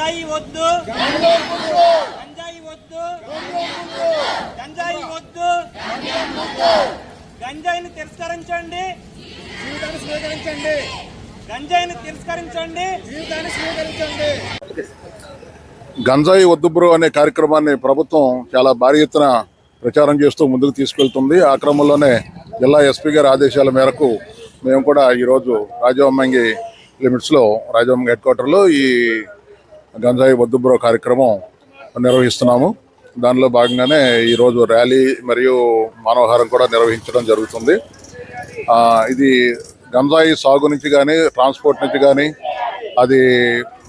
గంజాయి వద్దు. గంజాయి వద్దు. గంజాయి వద్దు. గంజాయిని తిరస్కరించండి. జీవితాన్ని స్వీకరించండి. గంజాయిని తిరస్కరించండి. జీవితాన్ని స్వీకరించండి. గంజాయి వద్దు బ్రో అనే కార్యక్రమాన్ని ప్రభుత్వం చాలా భారీ ఎత్తున ప్రచారం చేస్తూ ముందుకు తీసుకెళ్తుంది. ఆ క్రమంలోనే జిల్లా ఎస్పీ గారి ఆదేశాల మేరకు మేము కూడా ఈరోజు రాజవమ్మంగి లిమిట్స్లో రాజవమ్మంగి హెడ్ క్వార్టర్లో ఈ గంజాయి వద్దుబ్రో కార్యక్రమం నిర్వహిస్తున్నాము. దానిలో భాగంగానే ఈరోజు ర్యాలీ మరియు మానవహారం కూడా నిర్వహించడం జరుగుతుంది. ఇది గంజాయి సాగు నుంచి కానీ ట్రాన్స్పోర్ట్ నుంచి కానీ అది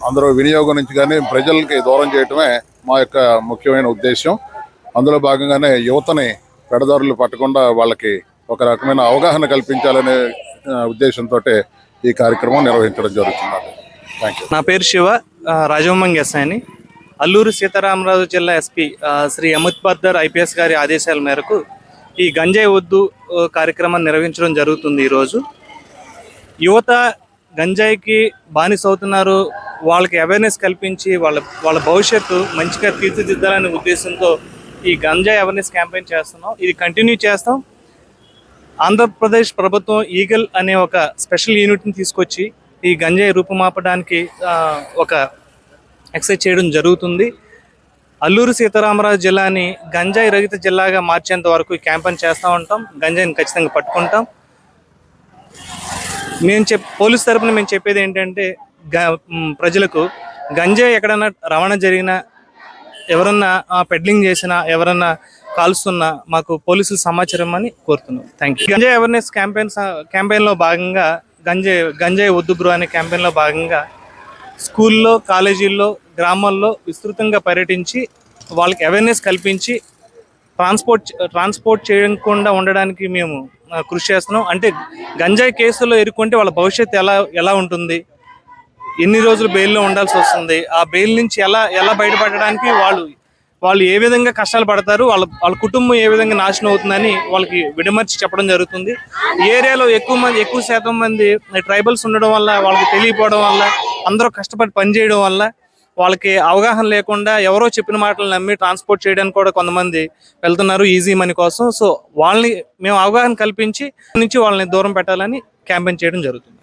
అందరూ వినియోగం నుంచి కానీ ప్రజలకి దూరం చేయటమే మా యొక్క ముఖ్యమైన ఉద్దేశం అందులో భాగంగానే యువతని పెడదారులు పట్టకుండా వాళ్ళకి ఒక రకమైన అవగాహన కల్పించాలనే ఉద్దేశంతో ఈ కార్యక్రమం నిర్వహించడం జరుగుతుంది థ్యాంక్ యూ నా పేరు శివ. రాజవమ్మం రాజవమంగి అల్లూరు సీతారామరాజు జిల్లా ఎస్పీ శ్రీ అమిత్ బద్దర్ ఐపీఎస్ గారి ఆదేశాల మేరకు ఈ గంజాయి వద్దు కార్యక్రమాన్ని నిర్వహించడం జరుగుతుంది ఈరోజు. యువత గంజాయికి బానిస అవుతున్నారు వాళ్ళకి అవేర్నెస్ కల్పించి వాళ్ళ వాళ్ళ భవిష్యత్తు మంచిగా తీర్చిదిద్దాలనే ఉద్దేశంతో ఈ గంజాయి అవేర్నెస్ క్యాంపెయిన్ చేస్తున్నాం. ఇది కంటిన్యూ చేస్తాం. ఆంధ్రప్రదేశ్ ప్రభుత్వం ఈగల్ అనే ఒక స్పెషల్ యూనిట్ని తీసుకొచ్చి ఈ గంజాయి రూపుమాపడానికి ఒక ఎక్సైజ్ చేయడం జరుగుతుంది. అల్లూరు సీతారామరాజు జిల్లాని గంజాయి రహిత జిల్లాగా మార్చేంత వరకు ఈ క్యాంపెయిన్ చేస్తూ ఉంటాం. గంజాయిని ఖచ్చితంగా పట్టుకుంటాం. మేము చెప్ పోలీస్ తరపున మేము చెప్పేది ఏంటంటే గ- ప్రజలకు గంజాయి ఎక్కడన్నా రవాణా జరిగినా ఎవరన్నా పెడ్లింగ్ చేసినా ఎవరన్నా కాల్స్తున్నా మాకు పోలీసులు సమాచారం అని కోరుతున్నాం. థ్యాంక్ యూ గంజాయి అవేర్నెస్ క్యాంపెయిన్ క్యాంపెయిన్లో భాగంగా గంజాయి గంజాయి వద్దు బ్రో అనే క్యాంపెయిన్లో భాగంగా స్కూల్లో కాలేజీల్లో గ్రామాల్లో విస్తృతంగా పర్యటించి వాళ్ళకి అవేర్నెస్ కల్పించి ట్రాన్స్పోర్ట్ ట్రాన్స్పోర్ట్ చేయకుండా ఉండడానికి మేము కృషి చేస్తున్నాం. అంటే గంజాయి కేసులో ఎరుక్కుంటే వాళ్ళ భవిష్యత్తు ఎలా ఎలా ఉంటుంది? ఎన్ని రోజులు బెయిల్లో ఉండాల్సి వస్తుంది? ఆ బెయిల్ నుంచి ఎలా ఎలా బయటపడడానికి వాళ్ళు వాళ్ళు ఏ విధంగా కష్టాలు పడతారు వాళ్ళ వాళ్ళ కుటుంబం ఏ విధంగా నాశనం అవుతుందని వాళ్ళకి విడమర్చి చెప్పడం జరుగుతుంది. ఏరియాలో ఎక్కువ మంది ఎక్కువ శాతం మంది ట్రైబల్స్ ఉండడం వల్ల వాళ్ళకి తెలియకపోవడం వల్ల అందరూ కష్టపడి పనిచేయడం వల్ల వాళ్ళకి అవగాహన లేకుండా ఎవరో చెప్పిన మాటలు నమ్మి ట్రాన్స్పోర్ట్ చేయడానికి కూడా కొంతమంది వెళ్తున్నారు ఈజీ మనీ కోసం. సో వాళ్ళని మేము అవగాహన కల్పించి నుంచి వాళ్ళని దూరం పెట్టాలని క్యాంపెయిన్ చేయడం జరుగుతుంది.